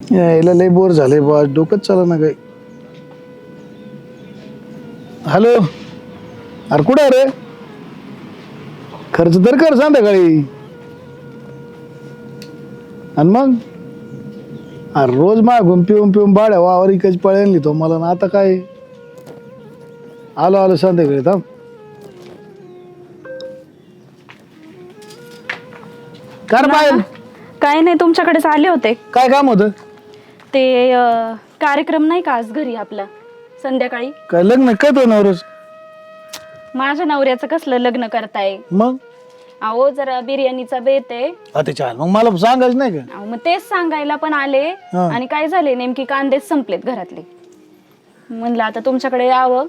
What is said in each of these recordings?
यायला लय बोर झालंय बा डोकंच चाला ना काही. हॅलो? अरे कुठं आहे रे? खर्च तर कर संध्याकाळी. आणि मग? अरे रोज मागून पिऊन पिऊन बाड्या वावर इकायची पळेल तो मला. ना आता काय? आलो आलो संध्याकाळी थांब. कर पाहिजे काय नाही तुमच्याकडेच आले होते. काय काम होतं? ते अं, कार्यक्रम नाही का आज घरी आपला संध्याकाळी? काय लग्न? काय तो नवरच माझ्या नवऱ्याचं कसलं लग्न करताय? मग? अहो जरा बिर्याणीचा बेत आहे. आता मग मला सांगायचं नाही का? अहो, मग तेच सांगायला पण आले. हा. आणि काय झाले? नेमकी कांदेच संपलेत घरातले. म्हणलं आता तुमच्याकडे यावं.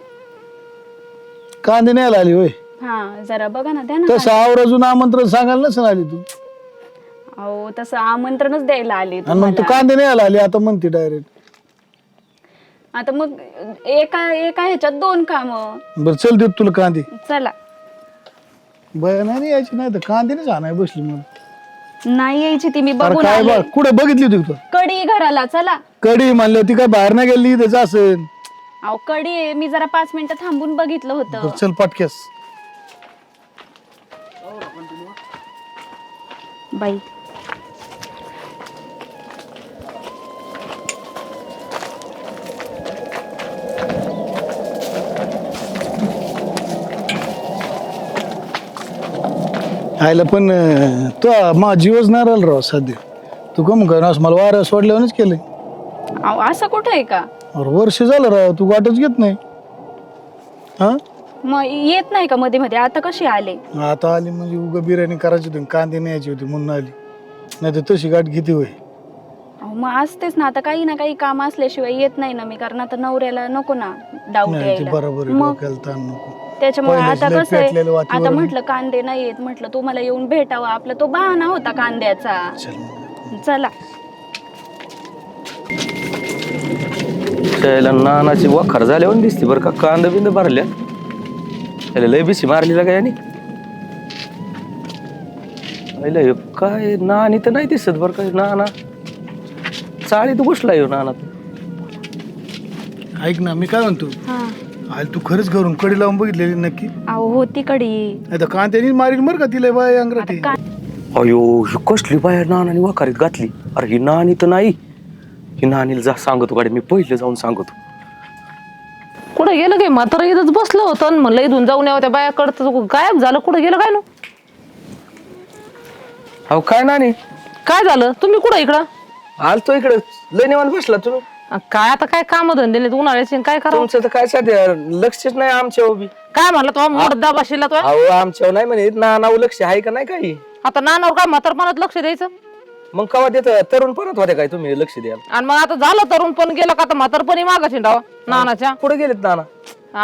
कांदे न्यायला आली होय. हा जरा बघा ना द्या ना तसं आवराजून आमंत्रण सांगायला नसेल आली तू. अहो तसं आमंत्रणच द्यायला आले आणि मग तू तुम्हाला. कांदे न्यायला आली आता म्हणते डायरेक्ट आता मग एका एका ह्याच्यात दोन काम. बरं चल देत तुला कांदे. चला. बया नाही यायची नाही तर कांदे नाही आणाय बसली मग. नाही यायची ती मी अरे बघून काय आले. बा कुठे बघितली होती तू? कडी घराला चला. कडी म्हणली होती काय बाहेर नाही गेली इथेच असेल. अहो कडी आहे. मी जरा पाच मिनिटं थांबून बघितलं होतं. बरं चल पटकेस बाई. आयला पण अं, तो मा जीवच नाही राहिला राव सध्या. तू कम कर असं मला वाऱ्या सोडल्यावरच केलंय. अहो असं कुठं आहे का? अरे वर्ष झालं राव तू वाटच घेत नाही. हा? मग येत नाही का मध्ये मध्ये? आता कशी आले? आता आली म्हणजे उगा बिर्याणी करायची होती कांदे न्यायची होती म्हणून आली. नाही तर तशी गाठ किती होय. अहो मग असतेच ना. आता काही ना काही काम असल्याशिवाय येत नाही ना मी. कारण आता नवऱ्याला नको ना डाऊट नाही ते यायला. बरोबर आहे. मग? डोक्याला ताण नको. त्याच्यामुळे पहिलेच आता लय कसं आहे. आता म्हटलं कांदे नाही येत म्हटलं तुम्हाला येऊन भेटावं आपला तो बहाणा होता कांद्याचा. चल. त्याला नानाची वखर झाल्यावर दिसते बरं का कांद बिंद भरल्या त्याला लय बिशी मारलेला काय आणि हे काय नानी तर नाही दिसत बरं काय नाना. चाळीत घुसला येऊ नाना. ऐक ना मी काय म्हणतो? हा. आली तू खरंच घरून कडी लावून बघितलेली नक्की? अहो होती कडी. नाही तर कांद्यानी मारीन बरं का तिला बाय अंगराठी का अयो ही कसली बाया नानाने वाखारीत घातली? अरे ही नानी तर नाही. ही नानीला जा सांगतो गाडी मी पहिले जाऊन सांगतो. कुठं गेलं काय? म्हातारं इथंच बसलं होतं आणि म्हणलं इथून जाऊन यावं त्या बायाकडं गायब झालं कुठं गेलं काय नु? अहो काय नानी? काय झालं? तुम्ही कुठं इकडं? आलतो इकडे. लय निवांत बसला तुम्ही काय आता काय काम धंदे नाहीत उन्हाळ्याचे काय करावं? तुमचं तर काय सध्या लक्षच नाही आमच्या उभी. काय म्हणलं तो? मुर्दा बशीला तो? अहो आमच्यावर नाही म्हणे नानाव लक्ष आहे का नाही काही? आता नानावर काय म्हातारपणात लक्ष द्यायचं? मग कवा देत? तरुण परत होते काय तुम्ही लक्ष द्याल आणि मग आता झालं तरुण पण गेलं का आता म्हातारपणी मागा चिंडावा नानाच्या. कुठे गेलेत नाना?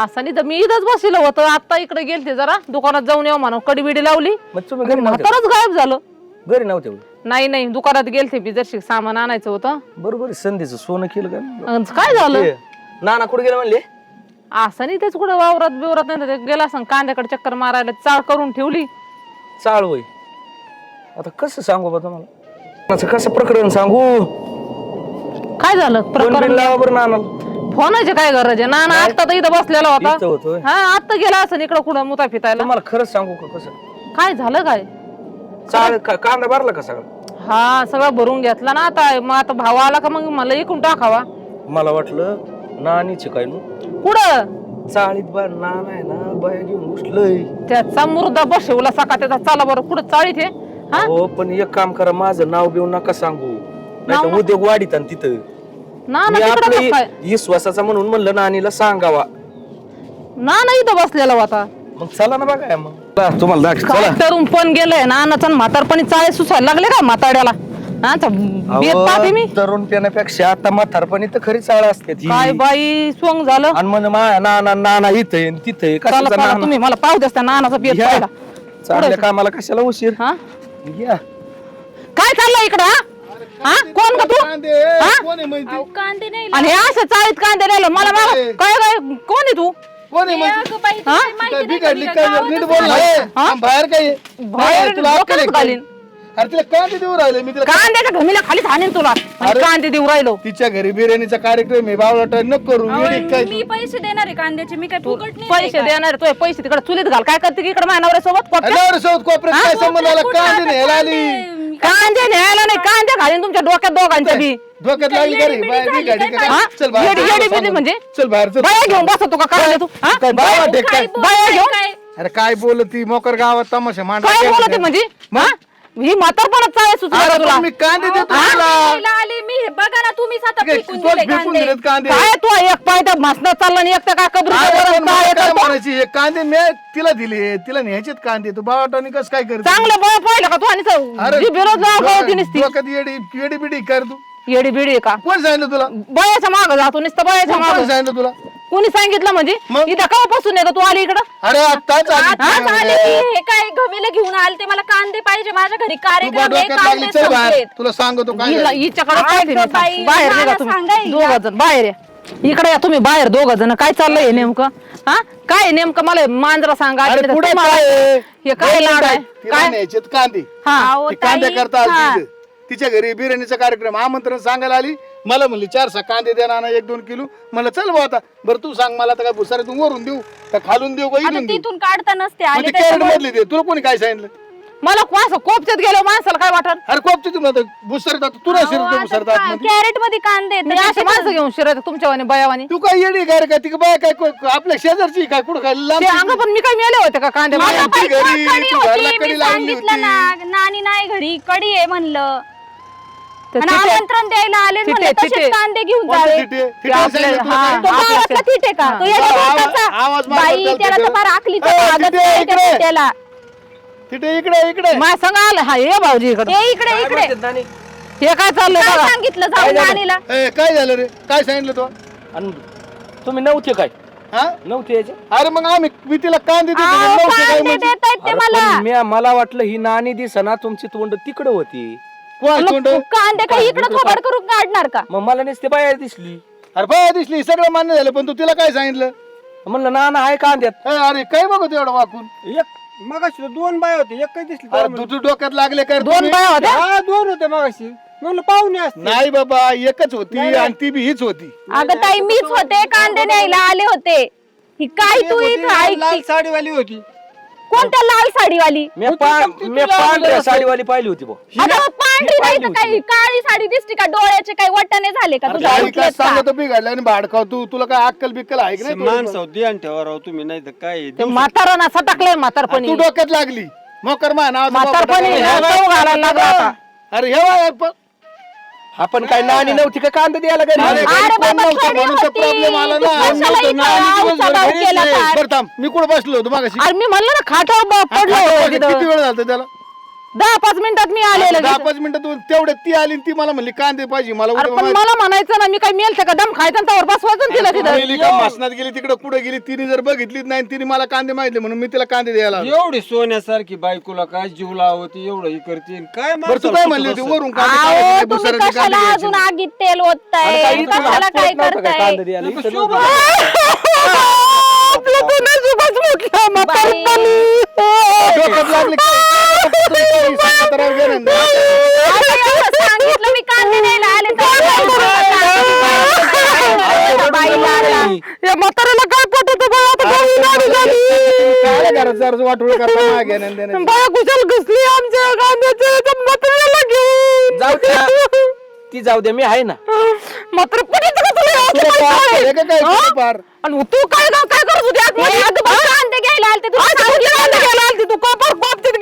असं नाही तर मी इथंच बसलेलं होतं. आता इकडे गेलते जरा दुकानात जाऊन येऊ म्हणून कडी बिडी लावली. मग तुम्ही घरी नव्हते? म्हातारच गायब झालं. घरी नव्हते. नाही नाही दुकानात गेलते बी जरशी सामान आणायचं होतं. बरोबर संधीचं सोनं केलं का? अन काय झालं? नाना कुठे गेले म्हणले? असं नाही तेच कुठं वावरात बिवरात नाही ते गेला असं कांद्याकडे चक्कर मारायला चाळ करून ठेवली. चाळ होय. आता कसं सांगू बा तुम्हाला? कसं प्रकरण सांगू? काय झालं फोन प्रकरण? लावा बरं नानाला. फोनाचे काय गरज आहे? नाना आता तर इथं बसलेला इथं होता होतोय हा आता गेला असं इकडं कुठं मुता फितायला तुम्हाला खरंच सांगू का कसं? काय झालं काय? चाळ का- कांदा भरला का सगळं? हा सगळं भरून घेतला ना आता. मग आता भाव आला का मग मला इकून टाकावा. मला वाटलं नानीचे काय नु? कुठं? चाळीत बा नाना आहे ना बाया घेऊन घुसलंय. त्याचा मुर्दा बसवला सका त्याचा. चाला बरं कुठं चाळीत हे हा? हो पण एक काम करा माझं नाव बिव नका सांगू. नाही उद्योग वाढीत आणि तिथं. नाना मी तिकडं आपली कसं काय विश्वासाचा म्हणून म्हणलं नानीला सांगावा. नाना इथं बसलेला होता. मग चला ना बघा मग. चला, तुम्हाला दाखव काय चला. तरुण पण गेलंय नानाचा म्हातारपणी चाळे सुसायला लागले का म्हाताड्याला हा तर बेत पाहते मी. अहो, तरुण पिण्यापेक्षा आता म्हातारपणी तर खरी चाळ असते ती. काय बाई सोंग झालं. आणि म्हण मा नाना नाना इथं आहे, तिथं आहे. चला कशाचा चला नाना? तुम्ही मला पाहू द्या नानाचा बेत घ्या. पाहिला चांगल्या कामाला कशाला उशीर? हा? घ्या काय चाललंय इकडं हा? हा? कोण का तू? कांदे हा? कोण आहे माहिती? अहो कांदे नाही आणि हे असं चाळीत कांदे राहिलं मला मला काय काय कोण आहे तू? कोण आहे माहिती अगं बाई, तुला हा? काही माहिती काय नाही का बिघडली मी काय गावातच नीट बोल ना आहे. ए, बाहेर काय आहे? बाहेर तुला अक्कल आहे डोक्यात का? घालीन अरे तिला कांदे देऊ राहिले मी तिला कांद्याच्या घमीला हाणीन तुला आणि अरे. कांदे देऊ राहिलो तिच्या घरी बिर्याणीचा कार्यक्रम आहे बावळा न करू अहो, येडी काय मी पैसे देणार आहे कांद्याचे मी काय फुकट नाही पैसे देणार तुझे पैसे तिकडे चुलीत घाल काय करते की इकडे माझ्या नवऱ्यासोबत अरे कोपऱ्यात? नवरा सोबत कोपऱ्यात काय संबंध आला कांदे न्यायला आली कांदे न्यायला नाही कांदे घालीन तुमच्या डोक्यात दोघांच्या बी डोक्यात लागली घरी बाय मी गाडी काय? हा? चल बाहेर येडी- येडी बिडी म्हणजे? चल बाहेर चल बाया घेऊन बसतो का काय तू हा? काय बाया घेऊन अरे काय बोलत ती मोकर गावात तमाशा मांडा काय बोलते म्हणजे हा? ही म्हातारपणात चाळे सुचला अरे तुला? मी कांदे देतो तुला. आले मी. हे बघा ना तुम्हीच आता फेकून तोच दिले फेकून कांदे. दिलेत कांदे. काय तू एक पाय त्या म्हसनात चालला आणि एक त्या काय अरे पण मला काय म्हणायची? हे कांदे मी तिला दिले. तिला न्यायचेत कांदे. तू बावाटाने कस काय करते? चांगलं बळ पाहिलं का तू? आणि स- जी बिरोध लावती नसती. डोक्यात येडी येडी बिडी कर तू. येडी बिडी का? कोण सांगितलं तुला? बयाच्या माग जातो नुसतं बयाच्या कोण माग. सांगितलं तुला? कोणी सांगितलं म्हणजे? मग? इथं केव्हापासून येतो? तू आली इकडं? अरे आले. आली. की हे काय घमेले घेऊन आले ते मला कांदे पाहिजे माझ्या घरी. तू कार्यक्रम आहे डोक्यात लागली. कांदे चल बाहेर. संपलेत. तुला सांगतो काय हिला झालं. हिच्याकडे आज पाहिजे नाही. बाई, बाहेर निघा मला तुम्ही. सांगा हिला. दोघ जण. बाहेर या. इकडे या तुम्ही बाहेर दोघ जण. काय चाललंय हे नेमकं? हा? काय आहे नेमकं? मला मांजरा सांगा. अरे पुढे तुम्हाला- काय आहे? हे काय लाड? आहे तिला काय? कांदे. हा. अहो, ती कांदे ताई, करता आली हा. तिथं. तिच्या घरी बिर्याणीचा कार्यक्रम आमंत्रण सांगायला आली. मला म्हणली चार सहा कांदे द्या ना एक दोन किलो. मला चल बा आता. बरं तू सांग मला आता काय भुसाऱ्यातून वरून देऊ का खालून देऊ का आता इथून देऊ? तिथून काढता नसते मग आले ते कॅरेट त्याच्यामुळे मधली दे तुला कोणी काय सांगितलं? मला असं कोपच्यात गेलो माणसाला काय वाटत? अरे कोपची तुला भुसाऱ्यात आता तू नाही शिरतो भुसाऱ्यात आतमध्ये. कॅरेटमध्ये? कांदे आहेत. मी असे माणसं घेऊन शिरायचं तुमच्यावानी बयावानी तू काय येडी काय रे काय ती बाय काय को- आपल्या शेजारची काय कुठं काय? लांब ते अंग पण मी काय मेले होते का कांदे माझ्या ती घरी, कडी तू घरला होती, कडी मी लावली सांगितलं होती. ना नानी नाही घरी कडी आहे म्हणलं. तर आणि तिथे- आमंत्रण द्यायला आले तिथे- म्हणलं तिथे- तसेच कांदे घेऊन कोणते जावे. तिथे? तिथे आपल्या- सांगितलं तुला हा. काय? तो आपल्या- गावातला तिथे का? तो येड्या आवाज- डोक्याचा. आवाज मारत बाई चालते त्याला का? तर फार आखलीचं ए, भागत तिथे, नाही त्या इकडे. त्याला. तिथे इकडे इकडे. माझ्या संग आलं. हा ये भाऊजी इकडे. ए इकडे इकडे. हे काय चाललंय काय बघा. सांगितलं जाऊन नानीला ए, काय झालं रे? काय सांगितलं तो? आणि तुम्ही नव्हते काय? हा? नव्हते याचे? अरे मग आम्ही मी तिला कांदे देतो अहो, नव्हते काय कांदे म्हणजे? ते अरे मला. पण म्या- मला वाटलं ही नाणी दिसना तुमची तोंड तिकडं होती. कोण कांदे काही इकडे थोबड करून काढणार का? मग मला नुसते बाहेर दिसली. अरे बाया दिसली सगळं मान्य झालं पण तू तिला काय सांगितलं? म्हणलं नाना आहे कांद्यात. ए, अरे काय बघत एवढं वाकून? एक मगाशी दोन बाय होते एक काही दिसली अरे तू तू डोक्यात लागले कर दोन तुम्ही? बाया होत्या? हा दोन होते मगाशी. म्हणलं पाहुणे असते नाही बाबा एकच होती आणि ती बी हीच होती. अगं ताई मीच होते कांदे न्यायला आले होते. ही काय तू एक लाल ऐकती साडीवाली होती. कोणत्या लाल साडीवाली? मी पांढऱ्या साडीवाली पाहिली होती पांढरी नाही तर काही काळी साडी दिसते का? डोळ्याचे काही वट्टाने झाले का? तुझ्या आई काय उठलेत का? सांगतो बिघडलं आणि भाडकाव तू तुला काय अक्कल बिक्कल आहे की नाही माणसं ध्यान ठेवा राव तुम्ही नाही तर काय ते म्हातारा ना सटकलंय म्हातारपणी. तू डोक्यात लागली. मोकर मा नाव म्हातारपणी चव घालायला लागला आता. अरे हे प- आपण काय नाणी नव्हती का कांदा द्यायला घरी अरे बाबा, खरी होती. प्रॉब्लेम आला तू कशाला इथं आऊचा भाव केला. काय? बरं थांब मी कुठं बसलो होतो मागाशी अरे मी म्हणलं ना खाटावर ब- पडलो किती. वेळ झाला त्याला दहा पाच मिनिटात मी आले दहा लगेच. पाच मिनिटं तू तेवढे ती आली आणि ती मला म्हणली कांदे पाहिजे. मला अरे पण मला म्हणायचं ना मी काय मेल का? दम खायचा आणि त्यावर बसवायचं ना तिला तिथं. गेली का? मासनात गेली तिकडे कुठे गेली? तिने जर बघितलीच नाही तिने मला कांदे माहितले म्हणून मी तिला कांदे द्यायला आलो. एवढी सोन्यासारखी बायकोला काय जीव लावती एवढं ही करते काय बरं तू माणसाला काय म्हणली होती? सुचत वरून कांदे अहो, खायचे, तुम्ही भुसाऱ्याचे कांदे कशाला घ्यायचे अजून नाही. आगीत तेल ओतताय? कशाला हात काय करताय? इथं. आपलं तर म्हातारपणी. डोक्यात लागली काय? सांगितलं मी कांदे न्यायला आले तर बाईला आता. या म्हाताऱ्याला काय पटत आता गावी जरा वाटोळ करता मागे नाही देण्याचं. बाया कुशल घुसली आमच्या म्हाताऱ्याला घेऊन. जाऊ द्या. ती जाऊ द्या मी आहे ना. म्हातारं कुठेच का तुला यावं तुला ते पार. आणि तू काय काय करत होती? आतमध्ये? हे? तू कांदे घ्यायला आलते. तू कांदे घ्यायला आलती? तू कोपर कोपतीत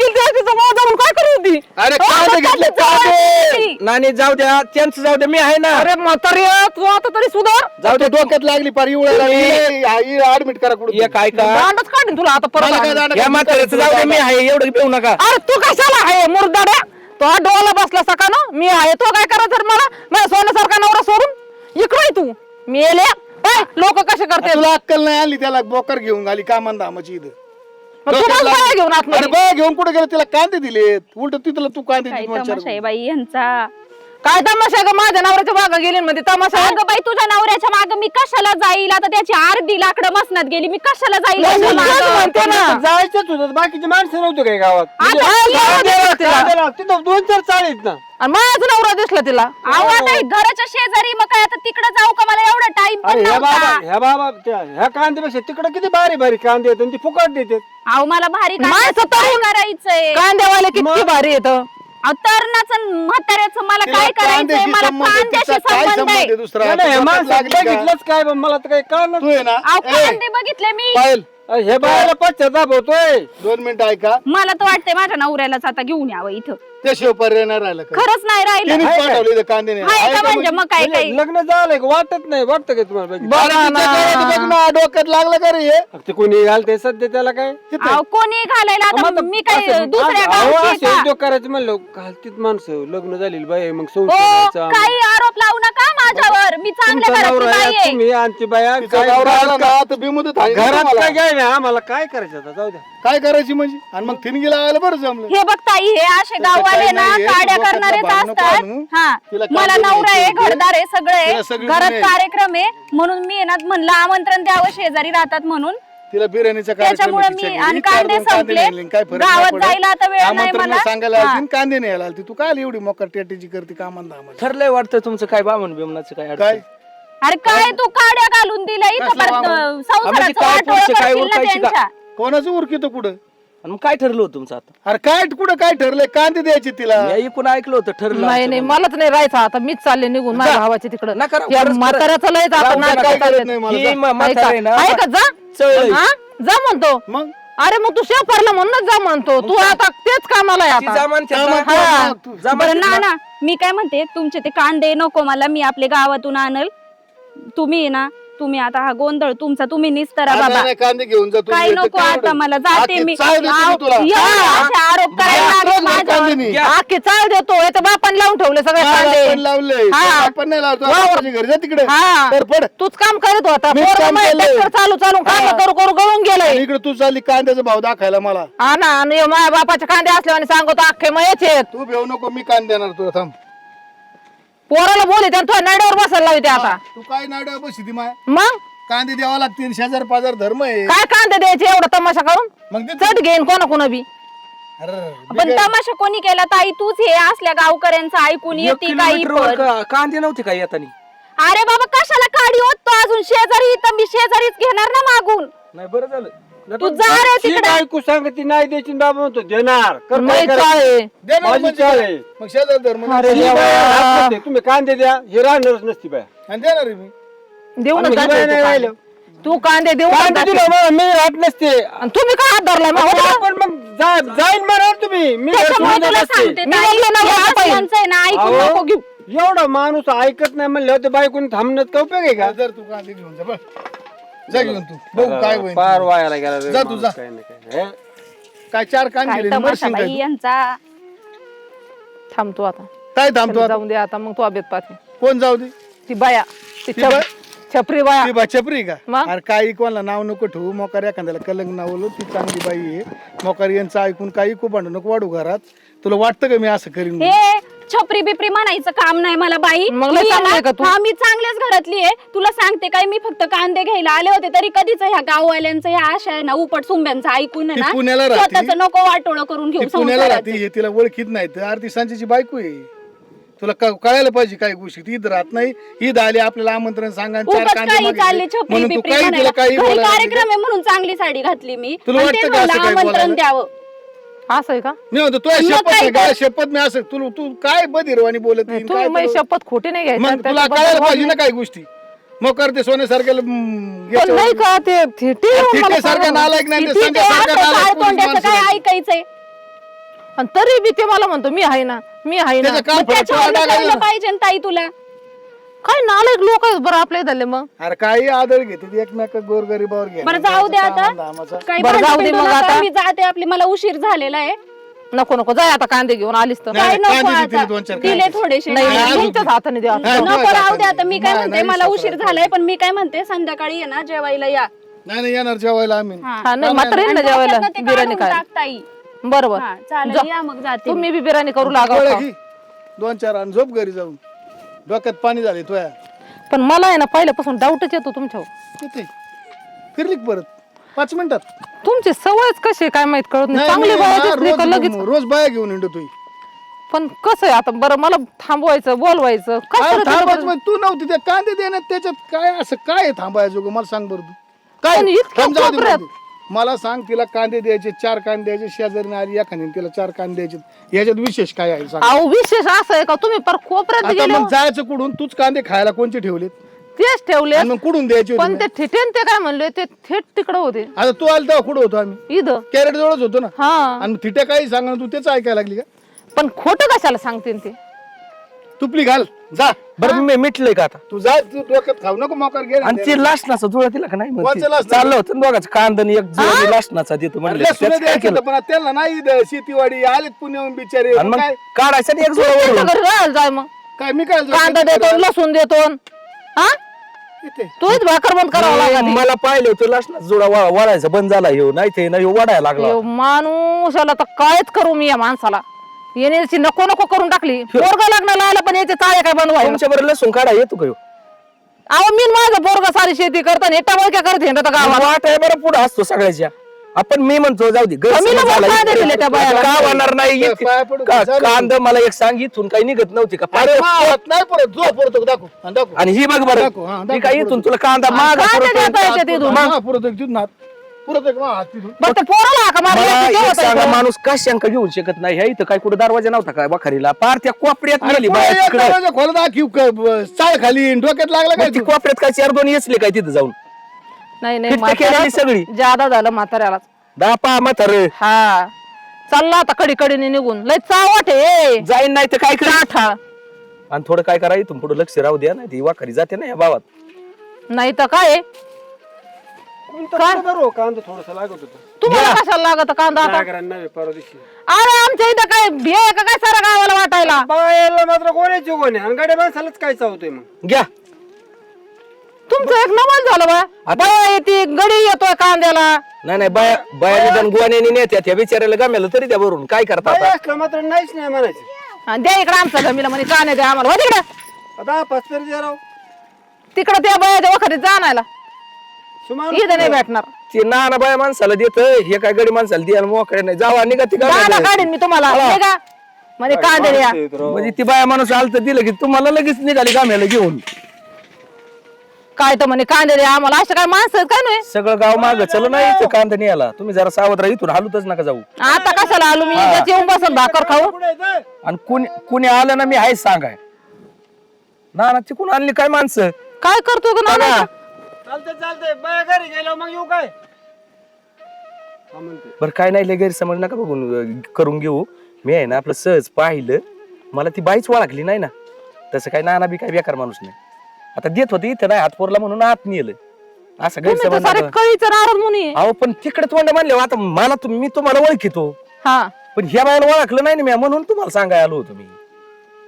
काय होती अरे कांदे नाणी जाऊ द्या. त्यांचं जाऊ द्या मी आहे ना. अरे म्हातारी तू आता तरी सुधार. जाऊ दे डोक्यात लागली पार इवळा लागली. ऍडमिट करा कुठे एक ऐका. दांडच काढीन तुला आता मला काय परत दांडा या म्हाताऱ्याचं जाऊ द्या मी आहे. एवढं पिऊ नका. अरे तू कशाला आहे मुरदाड्या? तो हा डोला बसला सका ना? मी आहे तो काय करायचं रे मला? माझ्या सोन्यासारखा नवरा सोडून? इकडे तू. मी लोक कसे करते? तुला अक्कल नाही आली त्याला बोकर घेऊन आली कामान धामाची इथं. मग तू मला घेऊन अरे घेऊन कुठे गेलं? तिला कांदे दिलेत. उलट तिथला तू कांदे काय आहे बाई यांचा. काय तमाशा ग? माझ्या नवऱ्याच्या मागं गेली मध्ये तमाशा? अगं बाई तुझ्या नवऱ्याच्या माग मी कशाला जाईल? आता त्याची अर्धी लाकडं मसनात गेली मी कशाला जाईल मग त्याच्या मी मागं? तेच म्हणते ना. जायचंच होतं बाकीचे माणसं नव्हते काही गावात. आता तिथं दोन चार चाळ आहेत ना. आणि माझा नवरा दिसला तिला. अहो आता हे घराच्या शेजारी मग काय आता तिकडे जाऊ का? मला एवढा टाइम पण अरे ह्या बाबा नव्हता ह्या बाबा त्या- ह्या कांद्यापेक्षा तिकडे किती भारी भारी कांदे आहेत आणि ती फुकट देतात. अहो मला भारी माणसं काय तरुण. करायचंय? कांद्यावाले किती भारी येत अहो, तरुणाचं म्हाताऱ्याचं मला तिला काय करायचंय? कांद्याशी मला संबंध आहे, कांद्याशी तिचा काय संबंध संबंध आहे. आहे दुसरा? नाही, नाही, हे तुला माणसं लागली का? बघितलंच काय बा, मला तर काही कळलं तू आहे ना? अहो ए, कांदे बघितले मी. पायल. अरे हे बायाला पश्चाताप होतोय. दोन मिनिटं ऐका. मला तर वाटतंय माझ्या नवऱ्यालाच आता घेऊन यावं इथं. त्याशिवाय पर्याय नाही राहिला का? खरंच नाही राहिलं. तिनेच पाठवले इथं कांदे नाही. हाय का म्हणजे मग काय काय लग्न झालंय का? वाटत नाही. वाटतं का तुम्हाला? बघ ना डोक्यात लागलं का रे हे? ते कोणी घालते सध्या त्याला काय? अहो, कोणी घालायला आता मी काय असं- दुसऱ्या अहो, गावची असे का? उद्योग करायचं म्हणलं घालतीत माणसं. लग्न झालेली बाई मग हो संसाराचं. काही आरोप लावू नका माझ्यावर. मी चांगल्या तुमचा घरातली नवरा बाई आहे, आहे. तुम्ही आमची बाया तिचा काय नवरा आला घरात ना, तर बिमुदत आहे ना घरात तुम्हाला. काय घ्याय ना आम्हाला काय करायचं आता? जाऊ द्या. काय करायची म्हणजे? आणि मग थिनगीला आलं बरं जमलं. हे बघ ताई हे असे तसं काही ना काड्या तू करणारेच नको असतात. हा मला नवरा आहे. घरदार आहे सगळं आहे घरात. कार्यक्रम आहे म्हणून मी ना म्हणलं आमंत्रण द्यावं शेजारी राहतात म्हणून तिला बिर्याणीचा कार्यक्रम त्याच्यामुळे मी आणि कांदे संपले. नेले, काय फरक गावात नाही. जायला आता वेळ नाही मला. सांगायला. आलती आणि कांदे न्यायला आलती तू काय एवढी मोकर टेटीची करते कामांना ठरलंय वाटतं तुमचं काय बामण बिमनाचं काय? काय अरे काय तू काड्या घालून दिल्या इथं संसाराचं काय वाटोळं. कोणाचं उरकित कुठं आणि मग काय ठरलं होतं तुमचं आता? अरे काय कुठं काय ठरलंय? कांदे द्यायचे तिला. मी ऐकून ऐकलं होतं ठरलं नाही नाही मलाच नाही राहायचं. आता मीच चालले निघून माझ्या भावाच्या तिकडं. नका राव, या खरंच म्हाताऱ्याचं लयच आता काय करत. नाही मला ही जा. म- म्हातारं आहे ना, ऐका जा. चळलंय. हा? जा म्हणतो. मग? अरे मग तू शेपारला म्हणूनच जा म्हणतो. तू आता तेच कामाला आहे ती आता. ना- हा. बरं ना मी काय म्हणते तुमचे ते कांदे नको मला मी आपले गावातून आणल. तुम्ही आहे ना. तुम्ही आता हा गोंधळ तुमचा तुम्ही निस्तरा बाबा नाही कांदे घेऊन जा इथं नको काय आता? मला जाते आखी मी चाळ देतो मी आव, तुला एवढे असे आरोप करायला लागले रोज माझ्यावर. कांदे नाही. आखे चाळ देतो बापाने लावून ठेवले सगळे कांदे हा. आपण नाही लावतो वावर. आपण घरी जा तिकडे हा. तर पड तूच काम करत होता मीच पोरगं काम माझं केलंय. ट्रॅक्टर चालू चालू काम हा. करू करू गळून गेलंय इकडे तू चालली कांद्याचा भाव दाखायला मला हा ना आणि हे माझ्या बापाचे कांदे असल्याने सांगतो अख्खे मयच आहेत तू भेऊ नको मी कांदे देणार तुला थांब पोराला बोले त्यानं तुझ्या नाड्यावर बसायला लावते आता. तू काय नाड्या बशी ती माय? मग? कांदे द्यावा लागतील शेजार पाजार धर्म आहे. काय कांदे द्यायचे एवढा तमाशा करून? मग ते चट घेईन कोणा कोणा बी. अरे पण तमाशा कोणी केला? ताई तूच हे असल्या गावकऱ्यांचं ऐकून एक येते काही किलोमीटरवर पण. का- कांदे नव्हते काय येतानी अरे बाबा कशाला काढी होत तो अजून? शेजारी इथं मी शेजारीच घेणार ना मागून. नाही बरं झालं. तू जा रे ती तिकडे बायको सांगते नाही द्यायची आणि बाबा म्हणतो देणार कर काय मग करायचं? चाळ आहे. देणार माझी म्हणजे चाळ काय? आहे. मग शेजार धर्म अरे ही देवा. बाया राहत नसते. तुम्ही कांदे द्या हे राहणारच नसती बाया आणि देणार आहे मी देऊन आणि ही बाया नाही राहिलं. तू कांदे देऊ कांदे दिले मी राहत नसते आणि तुम्ही काय हात धरलाय मग? आपण आपण मग जा- जाईन म्हणा तुम्ही मी घर त्याच्यामुळे सोडून तुला जात असते. सांगते मी ताई, म्हणले ना हे बाबा ताई. असल्यांचं आहे ना ऐकून अहो, नको घेऊ एवढा माणूस ऐकत नाही म्हणलं होते बायकोनी थांबण्यात का उपयोग आहे का जर तू कांदे घेऊन जा बघ जा घेऊन तू बघू काय होईल पार वायाला गेला रे जा तू, माणूस, जा. काही नाही, काही नाही. हे? काय चार काय तमाशा मरशील काय तू? यांचा थांबतो आता काय थांबतो आता? जाऊन दे आता मग तू पाहते कोण जाऊ दे ती बाया ती ती छप-? छपरी बाया ती बा चपरी का मग? अरे काही कोणाला नाव नको ठेवू मोकार एखाद्याला कलंग नावलो ती चांगली बाई आहे मोकार यांचं ऐकून काही खूप भांडू नको वाढू घरात तुला वाटतं का मी असं करीन म्हणून? हे छपरी बिपरी म्हणायचं काम नाही मला बाई मग लय मी चांगली आहे ना- का तू? हा मी चांगल्याच घरातली आहे तुला सांगते काय मी फक्त कांदे घ्यायला आले होते तरी कधीच ह्या गाववाल्यांचं ह्या आशा आहे ना उपट सुंब्यांचं ऐकून आहे ती ना राहते. स्वतःच नको वाटोळं करून ती घेऊ पुण्याला संसाराचं. राहते हे तिला ओळखीत नाही तर आरती सांचीची बायको आहे तुला क- कळायला पाहिजे काही गोष्टी ती इथं राहत नाही ईद आली आपल्याला आमंत्रण सांगा आणि चार उगाच कांदे काही मागितले. चालले छपरी म्हणून तू बिपरी काही म्हणायला तिला काही घरी बोलायला कार्यक्रम आहे म्हणून चांगली साडी घातली मी तुला वाटतं ते का असं म्हणलं काही आमंत्रण बोलायला? द्यावं असं आहे का मी म्हणतो तुला मग शपथ काय नाही का तर? शपथ मी असं तू तू काय बधिरवाणी बोलत येईन, तुम्ही काय माझी तुला- शपथ खोटी नाही घ्यायची मग तुला कळायला पाहिजे ना नाही. काही गोष्टी मग करते याच्यावर- नाही का ते ते मला सारखा सांगा. नालायक नाही ते ठीक आहे, संध्यासारखा असं नालायक काय पोलीस तोंडाचं माणसं काय नाही. ऐकायचंय आणि तरी बी ते मला म्हणतो मी आहे ना मी आहे ना त्याचं काम मग फरक त्याच्यावर तुला कळलं टाकायचं. पाहिजे ना ताई तुला काय नालायक लोक आहेत बरं आपल्या झाले मग? अरे काही आदळ घेते एकमेक गोरगरीबावर घे बरं जाऊ दे आता. काही बरं, जाऊ दे भांडण मग आता. मी जाते आपली मला उशीर झालेला आहे. नको नको जाय आता कांदे घेऊन आलीस तर. नाही, काय नको तिला दोन चार दिले. थोडेसे. नाही तुमच्याच हाताने द्या. नाही, नको राहू दे. आता. मी काय नाही, म्हणते नाही, मला उशीर झालाय पण मी काय म्हणते संध्याकाळी आहे ना जेवायला या. नाही नाही येणार जेवायला आम्ही. हा. नाही मात्र येईल ना आणि जेवायला? डोक्यातनं ते बिर्याणी काढून काय. बरोबर. हा, चालेल. या मग जाते मी. तुम्ही बी बिर्याणी करू लागा. दोन चार आणि झोप घरी जाऊन. डोक्यात पाणी झाले तुया. पण मला आहे ना पहिल्यापासून डाऊटच येतो तुमच्यावर. किती? फिरली का परत? पाच मिनिटात? तुमची सवयच कशी आहे काय माहीत कळत नाही. नाही, चांगली बाया दिसली का लगेच? रोज रोज बाया घेऊन येतो तुई. पण कसं आहे आता? बरं मला थांबवायचं बोलवायचं. कसं तू नव्हती त्या कांदे देण्यात त्याच्यात काय असं काय थांबायचं? मला सांग बरं तू. काय? पण इतक्या थांब जाऊ दे कोपऱ्यात. मला तू. मला सांग तिला कांदे द्यायचे चार कांदे द्यायचे शेजारी आली एखादी तिला चार कांदे द्यायचे. याच्यात विशेष काय आहे सांग. अहो विशेष असं आहे का? तुम्ही पर कोपऱ्यात आता गेले मग जायचं कुठून? तूच कांदे खायला कोणते ठेवलेत? तेच ठेवले आणि मग कुठून द्यायचे पण ते ठिठेन ते काय म्हणले? ते थेट तिकडे होते. आता तू आली तेव्हा कुठं होतो आम्ही? इथं. कॅरेट जवळच होतो ना? हा. आणि थिट्या काही सांग तू तेच ऐकायला लागली का? पण खोटं कशाला सांगते ते? तुपली घाल. जा. बरं मी मिटलंय का आता? तू जा तू डोक्यात खाऊ नको मोकार घे. आणि ते लासनाचा जुळा दिला का नाही मग? ते? चाललं होतं ना दोघांचं कांदन एक जुळा लासनाचा देतो म्हणलं. त्याचं काय द्यायचं केलं? होतं, पण त्यांना नाही द- शेतीवाडी आलेत पुण्याहून बिचारे. आणि मग मग काय? काढायचं आणि एक जुळा घरी राहायला जाय मग. काय मी काय कांदा देतो? लसूण देतो हा? इथे. तूच भाकर बंद करावं मला पाहिलं होतं लासनाचा जुळा वा- वाढायचा बंद झाला ह्यो. नाही ते नाही ह्यो वाढायला लागला. यो माणूसाला तर कायच करू मी या माणसाला. येण्याची नको नको करून टाकली. पोरग लग्नाला आलं पण याचे चाळे काय बनवाय तुमच्या बरं लसूण काढा येतो का ह्यो? अहो मी न माझं पोरग सारी शेती करत आणि एटा काय करते हिंडत गावात वाट आहे बरं पुढे असतो सगळ्याच्या. आपण मी म्हणतो जाऊ दे गैरसमज झाला. कांदे दिले त्या बायाला. का होणार नाही? त्या इथे- पाया पडू का- का? कांदा मला एक सांग इथून काही निघत नव्हती का? अरे वा, हात नाही परत जो परत दाखव. हा, दाखव. आणि ही बघ दाखव, हा, बरं दाखव, काय पुढं. इथून तुला कांदा माग कांदे देता येते तिथून. हा, पुरत एक तिथून हात. पुरत एक मा हात तिथून. बरं ते पोराला का मला एक सांगा मारला माणूस का शंका घेऊ शकत नाही? ह्या इथं काय कुठं दरवाजा नव्हता काय बखारीला पार त्या कोपऱ्यात अरे गेली पुढे बाया एक तिकडं. दरवाजा खोला दाखीव क- ब- चाळ खाली डोक्यात लागला काय मग ती तू? कोपऱ्यात काय चार दोन येचले काय तिथं जाऊन? नाही नाही फिटते केलेली म्हाताऱ्याला- सगळी. जादा झालं म्हाताऱ्याला दापा म्हातार. हा. चालला आता कडी कडीने निघून. लय चावट आहे जाईन नाही तर काय कर काठा आणि थोडं काय करा इथून पुढे लक्ष राहू द्या नाही ती वाखारी जाते ना या भावात. नाही तर काय? आहे? काय? बरोबर कांदा थोडासा लागत होता. तुम्हाला कशाला लागत कांदा आता? काय करायला नाही परवा दिवशी. अरे आमच्या इथं काय भे आहे का काय सारा गावाला वाटायला? बायाला मात्र कोणाची कोण आहे? आणि गाड्या माणसालाच काय चावतोय मग? घ्या. तुमचं एक नवल झालं बा बाया येते गडी येतोय कांद्याला. नाही नाही बाया बाया निदान गुवाने नेत्या त्या बिचारायला गमेलं तरी त्या भरून. काय करता असलं मात्र नाहीच नाही म्हणायचं. हा, द्या इकडे आमचा जमीला म्हणे कांदे द्या आम्हाला? हो तिकडे. आता पाच द्या राव. तिकडे त्या बायाच्या वखरीत जाणायला इथं नाही भेटणार. ते नाना बाया माणसाला देत हे काय गडी माणसाला द्यायला मोकळे नाही. जावा निघा ती दादा. काढीन मी तुम्हाला. नाही का म्हणे कांदे द्या. म्हणजे ती बाया माणूस आलं तर दिलं की तुम्हाला लगेच निघाली गाम्याला घेऊन. काय तर म्हणे कांदे द्या आम्हाला. असं काय माणसं आहेत काय नाही सगळं गाव माग चल नाही इथं कांदा न्यायला. तुम्ही जरा सावध राहा इथून हालूतच नका जाऊ. आता कशाला आलो मी येऊन बसन भाकर खाऊ. आणि कुणी कुणी आलं ना मी आहेच सांगाय. ना ना तिकून आणली काय माणसं? काय करतो का बघा. नाना चालतंय चालतंय. बाया घरी गेलो मग येऊ काय? बरं काय नाही लय गैरसमज नका बघून अं, करून घेऊ. मी आहे ना आपलं सहज पाहिलं. मला ती बाईच ओळखली नाही ना. तसं काय नाना बी काय बेकार माणूस नाही. आता देत होते इथं नाही हातपोरला म्हणून आत नेलं. असं तुम्ही तर गैरसमज सारे नका. कळीचं नारद मुनी आहे. अहो पण तिकडे तोंड म्हणले आता मला तुम- मी तुम्हाला ओळखितो. हा. पण ह्या बायाला ओळखलं नाही ना मी म्हणून तुम्हाला सांगायला आलो होतो मी.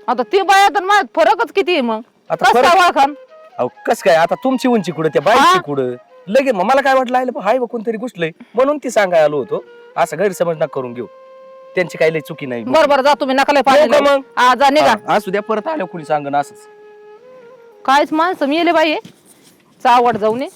आता ते बाया तर माझ्यात फरकच किती आहे मग? आता कसं फरक- काय ओळखान? अहो कस काय? आता तुमची उंची कुठं त्या बाईची कुठं? लगे मग मला काय वाटलं आलं हाय बा कोणतरी घुसलंय. म्हणून ती सांगायला आलो होतो. असं गैरसमज नका करून घेऊ. त्यांची काही लय चुकी नाही. बरं बरं जा तुम्ही नका लय हो का मग? जा निघा. हा, असू द्या परत आल्या कुणी सांगन असंच. कायच माणसं मी येले बाई चावड जाऊ नये